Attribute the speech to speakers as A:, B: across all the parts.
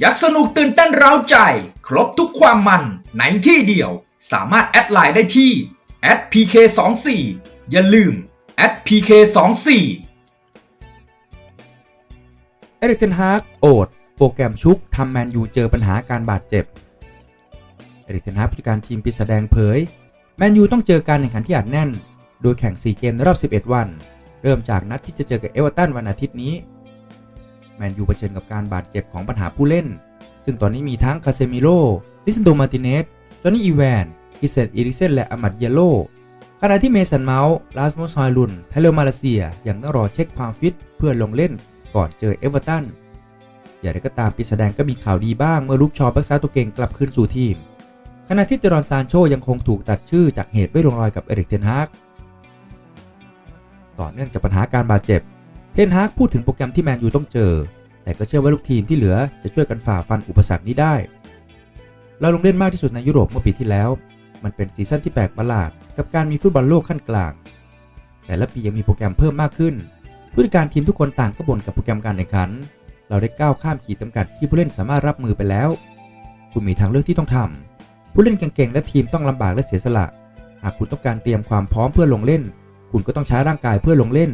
A: อยากสนุกตื่นเต้นเร้าใจ ครบทุกความมันในที่เดียว สามารถแอดไลน์ได้ที่ @pk24 อย่าลืม @pk24
B: เอริกเทนฮากโอดโปรแกรมชุกทำแมนยูเจอปัญหาการบาดเจ็บ เอริกเทนฮากผู้จัดการทีมปิดแสดงเผย แมนยูต้องเจอการแข่งขันที่อัดแน่น โดยแข่ง 4 เกมในรอบ 11 วัน เริ่มจากนัดที่จะเจอกับเอเวอร์ตันวันอาทิตย์นี้ มนยูเผชิญกับการบาดเจ็บของปัญหาผู้เล่น ซึ่งตอนนี้มีทั้งคาเซมิโลลิซันโดมาติเนสจอห์นนี่อีแวนกิเซนอีริเซนและอามัดเยโลขณะที่เมสันเมาส์ลาสมุสฮอยลุนไทเลอร์มาเลเซียยังต้องรอเช็คความฟิตเพื่อลงเล่นก่อนเจอเอเวอร์ตันอย่างไรก็ตามปีแสดงก็มีข่าวดีบ้างเมื่อลุกชอแบ็กซ้ายตัวเก่งกลับคืนสู่ทีม ขณะที่เจอรอนซานโชยังคงถูกตัดชื่อจากเหตุไม่ลงรอยกับเอริกเทนฮากต่อเนื่องจากปัญหาการบาดเจ็บ เทนฮากพูดถึงโปรแกรมที่แมนยูต้องเจอ แต่ก็เชื่อว่าลูกทีมที่เหลือจะช่วยกันฝ่าฟันอุปสรรคนี้ได้ เราลงเล่นมากที่สุดในยุโรปเมื่อปีที่แล้ว มันเป็นซีซั่นที่แปลกประหลาด กับการมีฟุตบอลโลกขั้นกลาง แต่ละปียังมีโปรแกรมเพิ่มมากขึ้น ผู้จัดการทีมทุกคนต่างก็บ่นกับโปรแกรมการแข่งขัน เราได้ก้าวข้ามขีดจำกัดที่ผู้เล่นสามารถรับมือไปแล้ว คุณมีทางเลือกที่ต้องทำ ผู้เล่นเก่งๆ และทีมต้องลำบากและเสียสละ หากคุณต้องการเตรียมความพร้อมเพื่อลงเล่น คุณก็ต้องใช้ร่างกายเพื่อลงเล่น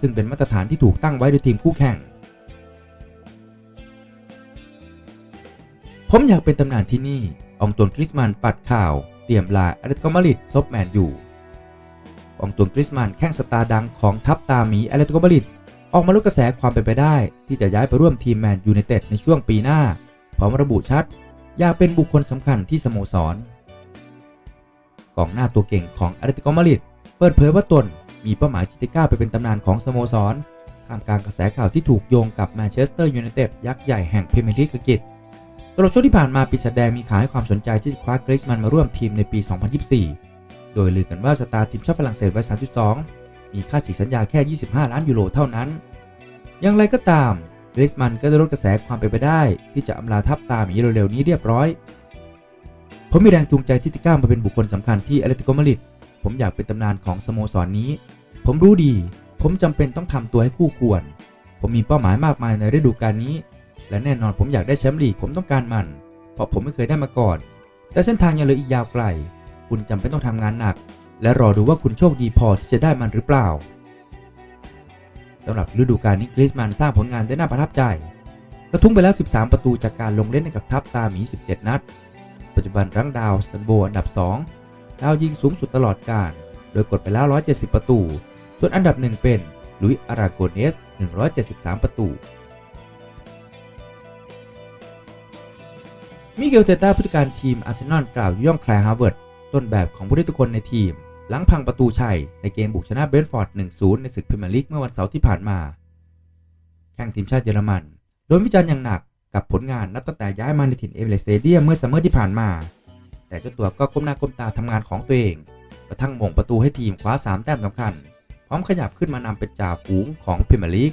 B: ซึ่งเป็นมาตรฐานที่ถูกตั้งไว้โดยทีมคู่แข่ง ผมอยากเป็นตำนานที่นี่ องตวนคริสมันปัดข่าว เตรียมลาอาริโกมาริดซบแมนอยู่ องตวนคริสมันแข้งสตาร์ดังของทัพตาหมีอาริโกมาริดออกมาลุกกระแสความเป็นไปได้ ที่จะย้ายไปร่วมทีมแมนยูไนเต็ดในช่วงปีหน้า พร้อมระบุชัด อยากเป็นบุคคลสำคัญที่สโมสรกองหน้าตัวเก่งของอาริติโกมาริดเปิดเผยว่าตน มีเป้าหมายที่จะก้าวไปเป็นตำนานของสโมสรท่ามกลางกระแสข่าวที่ถูกโยงกับแมนเชสเตอร์ยูไนเต็ดยักษ์ใหญ่แห่งพรีเมียร์ลีกอังกฤษตลอดช่วงที่ผ่านมาปีศาจแดงมีข่าวให้ความสนใจที่จะคว้าเกริสมันมาร่วมทีมในปี 2024 โดยลือกันว่าสตาร์ทีมชาติฝรั่งเศสวัย32 มีค่าฉีกสัญญาแค่ 25 ล้านยูโรเท่านั้น อย่างไรก็ตามเกริสมันก็ได้ลดกระแสความเป็นไปได้ ที่จะอำลาทัพตาหมีเร็วๆนี้เรียบร้อย ผมมีแรงจูงใจที่จะก้าวมาเป็นบุคคลสำคัญที่อเลติโกมาดริด ผมอยากเป็นตำนานของสโมสรนนี้ ผมรู้ดี ผมจำเป็นต้องทำตัวให้คู่ควร ผมมีเป้าหมายมากมายในฤดูกาลนี้ และแน่นอนผมอยากได้แชมป์ลีกผมต้องการมัน เพราะผมไม่เคยได้มาก่อน แต่เส้นทางยังเหลืออีกยาวไกล คุณจำเป็นต้องทำงานหนัก และรอดูว่าคุณโชคดีพอที่จะได้มันหรือเปล่าสำหรับฤดูกาลนี้กริสมันสร้างผลงานได้น่าประทับใจ กระทุ้งไปแล้ว 13 ประตูจากการลงเล่นให้กับทัพตาหมี 17 นัด ปัจจุบันรั้งดาวซันโบอันดับ 2 ดาวยิงสูงสุดตลอดกาลโดยกดไปแล้ว 170 ประตู ส่วนอันดับหนึ่งเป็นลุยอาราโกเนส 173 ประตูมิเกลเตต้าผู้จัดการทีมอาร์เซนอลกล่าวย่องแคลร์ฮาร์เวิร์ดต้นแบบของผู้เล่นทุกคนในทีม หลังพังประตูชัย ในเกมบุกชนะเบรนท์ฟอร์ด 1-0 ในศึกพรีเมียร์ลีกเมื่อวันเสาร์ที่ผ่านมา แข่งทีมชาติเยอรมัน โดนวิจารณ์อย่างหนักกับผลงานนับตั้งแต่ย้ายมาในถิ่นเอเวอเรสต์สเตเดียมเมื่อซัมเมอร์ที่ผ่านมา แต่เจ้าตัวก็ก้มหน้าก้มตาทำงานของตัวเอง กระทั่งหม่งประตูให้ทีมคว้า 3 แต้มสำคัญ พร้อมขยับขึ้นมานำเป็นจ่าฝูงของพรีเมียร์ลีก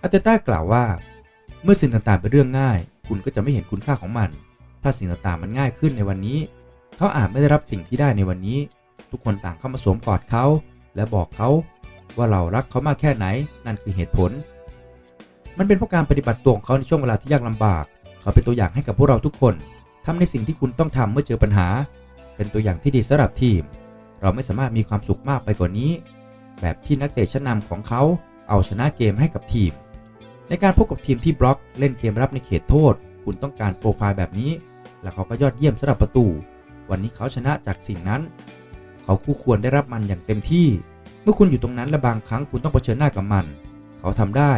B: อาร์เตต้ากล่าวว่า เมื่อสิ่งต่างๆเป็นเรื่องง่าย คุณก็จะไม่เห็นคุณค่าของมัน ถ้าสิ่งต่างๆมันง่ายขึ้นในวันนี้ เขาอาจไม่ได้รับสิ่งที่ได้ในวันนี้ ทุกคนต่างเข้ามาสวมกอดเขา และบอกเขาว่าเรารักเขามากแค่ไหน นั่นคือเหตุผล มันเป็นเพราะการปฏิบัติตัวของเขาในช่วงเวลาที่ยากลำบาก เขาเป็นตัวอย่างให้กับพวกเราทุกคน ทำในสิ่งที่คุณต้องทำเมื่อเจอปัญหา เป็นตัวอย่างที่ดีสำหรับทีม เราไม่สามารถมีความสุขมากไปกว่านี้ แบบที่นักเตะชั้นนำของเขาเอาชนะเกมให้กับทีม ในการพบกับทีมที่บล็อกเล่นเกมรับในเขตโทษ คุณต้องการโปรไฟล์แบบนี้ และเขาก็ยอดเยี่ยมสำหรับประตู วันนี้เขาชนะจากสิ่งนั้น เขาคู่ควรได้รับมันอย่างเต็มที่ เมื่อคุณอยู่ตรงนั้นและบางครั้งคุณต้องเผชิญหน้ากับมัน เขาทำได้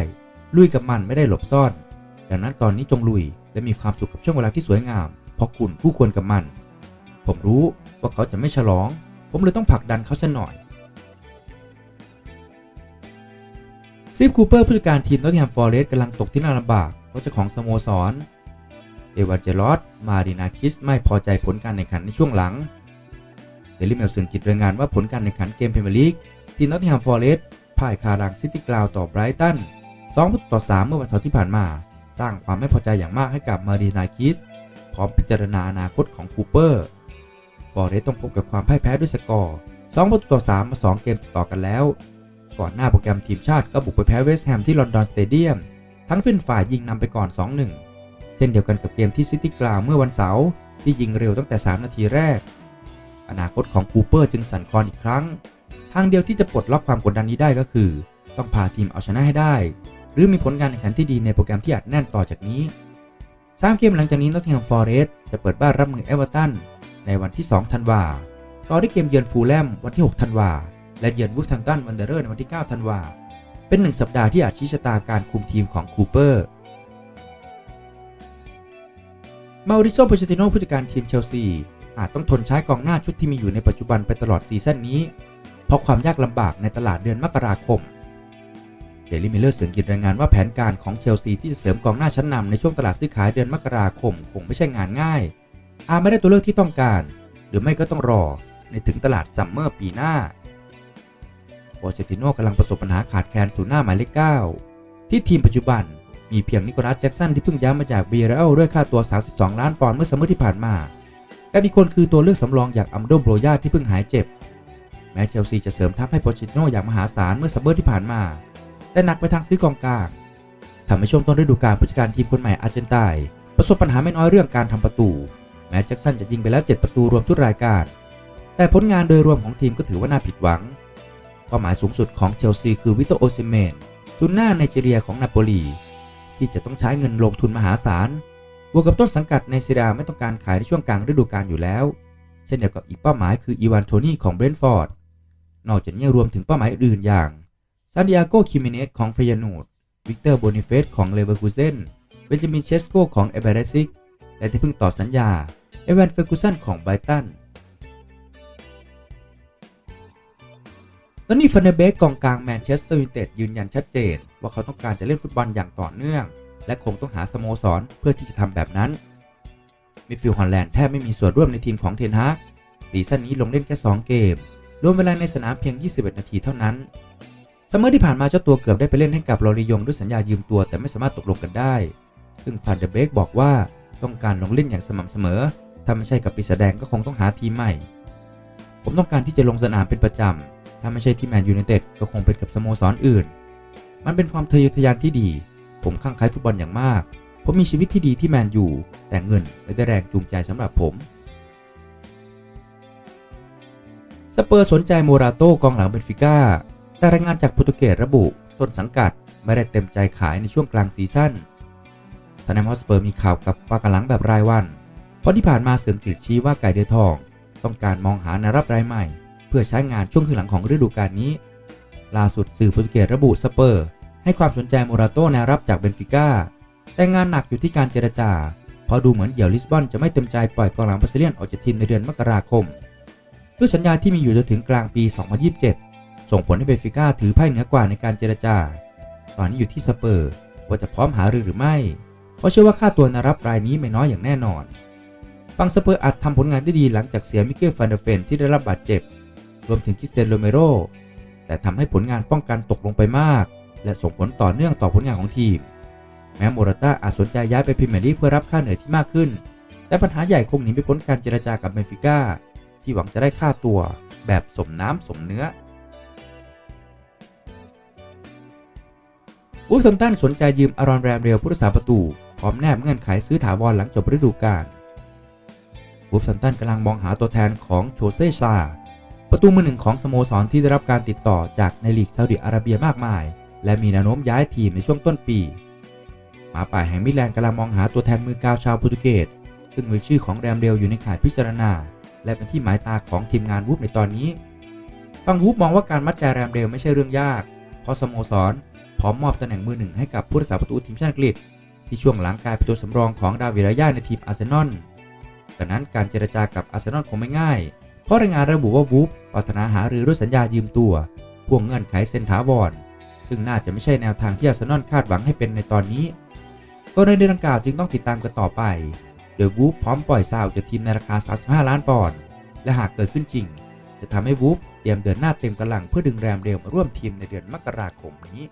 B: ลุยกับมันไม่ได้หลบซ่อน ดังนั้นตอนนี้จงลุยและมีความสุขกับช่วงเวลาที่สวยงาม ราะคุณคู่ควรกับมัน ผมรู้ว่าเขาจะไม่ฉลอง ผมเลยต้องผลักดันเขาซะหน่อยซีฟคูเปอร์ผู้จัดการทีมนอตติงแฮมฟอร์เรสต์กำลังตกที่น่าลำบากเพราะเจ้าของสโมสร เอวานเจลอสมารินาคิสไม่พอใจผลการแข่งขันในช่วงหลังเดลิเมลสึงกิจรายงานว่าผลการแข่งขันเกมพรีเมียร์ลีกทีมนอตติงแฮมฟอร์เรสต์พ่ายคารังซิตี้กราวต่อไบรตัน2ประตูต่อ 3 เมื่อวันเสาร์ที่ผ่านมา สร้างความไม่พอใจอย่างมากให้กับมารินาคิส พร้อมพิจารณาอนาคตของคูเปอร์ฟอร์เรสต้องพบกับความพ่ายแพ้ด้วยสกอร์ 2 ประตูต่อ 3 มา 2 เกมติดต่อกันแล้ว ก่อนหน้าโปรแกรมทีมชาติก็บุกไปแพ้เวสต์แฮมที่ลอนดอนสเตเดียม ทั้งเป็นฝ่ายยิงนำไปก่อน 2-1 เช่นเดียวกันกับเกมที่ซิตี้กราวเมื่อวันเสาร์ที่ยิงเร็วตั้งแต่ 3 นาทีแรก อนาคตของคูเปอร์จึงสั่นคลอนอีกครั้ง ทางเดียวที่จะปลดล็อกความกดดันนี้ได้ก็คือ ต้องพาทีมเอาชนะให้ได้ หรือมีผลการแข่งขันที่ดีในโปรแกรมที่อัดแน่นต่อจากนี้ 3 เกมหลังจากนี้นอตติงแฮมฟอร์เรสต์จะเปิดบ้านรับมือเอเวอร์ตันในวันที่ 2 ธันวาต่อด้วยเกมเยือนฟูลแลมวันที่ 6 ธันวา และเยือนวูฟแฮมตันวันเดอร์ในวันที่ 9 ธันวา เป็นหนึ่งสัปดาห์ที่อาจชี้ชะตาการคุมทีมของคูเปอร์ มาริโซโปเชติโนผู้จัดการทีมเชลซี อาจต้องทนใช้กองหน้าชุดที่มีอยู่ในปัจจุบันไปตลอดซีซั่นนี้ เพราะความยากลำบากในตลาดเดือนมกราคม เดลิมิเลอร์เสือกิจรายงานว่าแผนการของเชลซีที่จะเสริมกองหน้าชั้นนำในช่วงตลาดซื้อขายเดือนมกราคมคงไม่ใช่งานง่าย อาจไม่ได้ตัวเลือกที่ต้องการ หรือไม่ก็ต้องรอในถึงตลาดซัมเมอร์ปีหน้าโปเชติโนกำลังประสบปัญหาขาดแคลนศูนย์หน้าหมายเลข9ที่ทีมปัจจุบันมีเพียงนิโคลัสแจ็กสันที่เพิ่งย้ายมาจากเบียร์เอลด้วยค่าตัว 32 ล้านปอนด์เมื่อซัมเมอร์ที่ผ่านมาและมีคนคือตัวเลือกสำรองอย่างอัมโดโบรยาที่เพิ่งหายเจ็บ แม้เชลซีจะเสริมทัพให้โปเชติโนอย่างมหาศาลเมื่อซัมเมอร์ที่ผ่านมา แต่หนักไปทางซื้อกองกลางทำให้ช่วงต้นฤดูกาลผู้จัดการทีมคนใหม่อาร์เจนไตน์ประสบปัญหาไม่น้อยเรื่องการทำประตู แม้แจ็กสันจะยิงไปแล้ว 7 ประตูรวมทุกรายการ แต่ผลงานโดยรวมของทีมก็ถือว่าน่าผิดหวังเป้าหมายสูงสุดของเชลซีคือวิโตโอซิเมนซุนหน้าไนจีเรียของนาโปลี ที่จะต้องใช้เงินลงทุนมหาศาลบวกกับต้นสังกัดในซีเรียไม่ต้องการขายในช่วงกลางฤดูกาลอยู่แล้ว เช่นเดียวกับอีกเป้าหมายคืออีวานโทนี่ของเบรนท์ฟอร์ดนอกจากนี้รวมถึงเป้าหมายอื่นอย่าง ซานดิอาโกคิมิเนสของเฟยนูดวิกเตอร์โบนิเฟสของเลเวอร์คูเซนเบนจามินเชสโกของเอเบเรซิก และที่เพิ่งต่อสัญญา เอเวนเฟอร์กูสันของไบรตันตอนนี้ฟันเดเบกกองกลางแมนเชสเตอร์ยูไนเต็ดยืนยันชัดเจน ว่าเขาต้องการจะเล่นฟุตบอลอย่างต่อเนื่อง และคงต้องหาสโมสรเพื่อที่จะทำแบบนั้นมิดฟิลด์ฮอลแลนด์แทบไม่มีส่วนร่วมในทีมของเทนฮากซีซั่นนี้ลงเล่นแค่ 2 เกม รวมเวลาในสนามเพียง 21 นาทีเท่านั้น ซัมเมอร์ที่ผ่านมาเจ้าตัวเกือบได้ไปเล่นให้กับลอริยงด้วยสัญญายืมตัวแต่ไม่สามารถตกลงกันได้ ซึ่งฟันเดเบกบอกว่าต้องการลงเล่นอย่างสม่ำเสมอ ถ้าไม่ใช่กับปีศาจแดงก็คงต้องหาทีมใหม่ ผมต้องการที่จะลงสนามเป็นประจำ ถ้าไม่ใช่ที่แมนยูไนเต็ดก็คงเป็นกับสโมสรออื่น มันเป็นความทะเยอทะยานที่ดี ผมข้างใคล้ฟุตบอลอย่างมาก ผมมีชีวิตที่ดีที่แมนยู แต่เงินไม่ได้แรงจูงใจสำหรับผมสเปอร์สนใจโมราโต้กองหลังเบนฟิก้า แต่รายงานจากโปรตุเกสระบุต้นสังกัดไม่ได้เต็มใจขายในช่วงกลางซีซั่นทนแนมฮอสเปอร์มีข่าวกับปากกาหลังแบบรายวัน เพราะที่ผ่านมาเสืองกฤษชี้ว่าไก่เดือทอง ต้องการมองหานารับรายใหม่ เพื่อใช้งานช่วงครึ่งหลังของฤดูกาลนี้ ล่าสุดสื่อโปรตุเกสระบุสเปอร์ ให้ความสนใจโมราโต้แนรับจากเบนฟิก้า แต่งานหนักอยู่ที่การเจรจา เพราะดูเหมือนเหยี่ยวลิสบอนจะไม่เต็มใจปล่อยกองหลังบราซิเลียนออกจากทีมในเดือนมกราคม ด้วยสัญญาที่มีอยู่จนถึงกลางปี 2027 ส่งผลให้เบฟิก้าถือไพ่เหนือกว่าในการเจรจา ตอนนี้อยู่ที่สเปอร์ว่าจะพร้อมหารือหรือไม่ เพราะเชื่อว่าค่าตัวนารับรายนี้ไม่น้อยอย่างแน่นอน ฟังสเปอร์อาจทำผลงานได้ดีหลังจากเสียมิเกลฟันเดเฟนที่ได้รับบาดเจ็บ รวมถึงคิสเตนโรเมโร แต่ทำให้ผลงานป้องกันตกลงไปมาก และส่งผลต่อเนื่องต่อผลงานของทีม แม้โมราต้าอาจสนใจย้ายไปพรีเมียร์ลีกเพื่อรับค่าเหนื่อยที่มากขึ้น แต่ปัญหาใหญ่คงหนีไม่พ้นการเจรจากับเบฟิก้าที่หวังจะได้ค่าตัวแบบสมน้ำสมเนื้อ วูฟซัมตันสนใจยืมอารอนแรมเรลผู้รักษาประตู พร้อมแนบเงื่อนไขซื้อถาวรหลังจบฤดูกาลวูฟซัมตันกำลังมองหาตัวแทนของโชเซ่าประตูมือหนึ่งของสโมสรที่ได้รับการติดต่อจากในลีกซาอุดิอาระเบียมากมาย และมีแนวโน้มย้ายทีมในช่วงต้นปีหมาป่าแห่งมิลานกำลังมองหาตัวแทนมือกาวชาวโปรตุเกสซึ่งมีชื่อของแรมเรลอยู่ในข่ายพิจารณา และเป็นที่หมายตาของทีมงานวูฟในตอนนี้ ฟังวูฟมองว่าการมัดใจแรมเรลไม่ใช่เรื่องยาก เพราะสโมสร พร้อมมอบตำแหน่งมือหนึ่งให้กับผู้รักษาประตูทีมชาติอังกฤษ ที่ช่วงหลังกลายเป็นตัวสำรองของดาวิดรายาในทีมอาร์เซนอลดังนั้นการเจรจากับอาร์เซนอลคงไม่ง่าย เพราะรายงานระบุว่าวูฟปรารถนาหารือด้วยสัญญายืมตัวพ่วงเงื่อนไขเซ็นถาวรซึ่งน่าจะไม่ใช่แนวทางที่อาร์เซนอลคาดหวังให้เป็นในตอนนี้กรณีดังกล่าวจึงต้องติดตามกันต่อไป โดยวูฟพร้อมปล่อยซาวจากทีมในราคา 35 ล้านปอนด์ และหากเกิดขึ้นจริง จะทำให้วูฟเตรียมเดินหน้าเต็มกำลังเพื่อดึงแรมเรลมาร่วมทีมในเดือนมกราคมนี้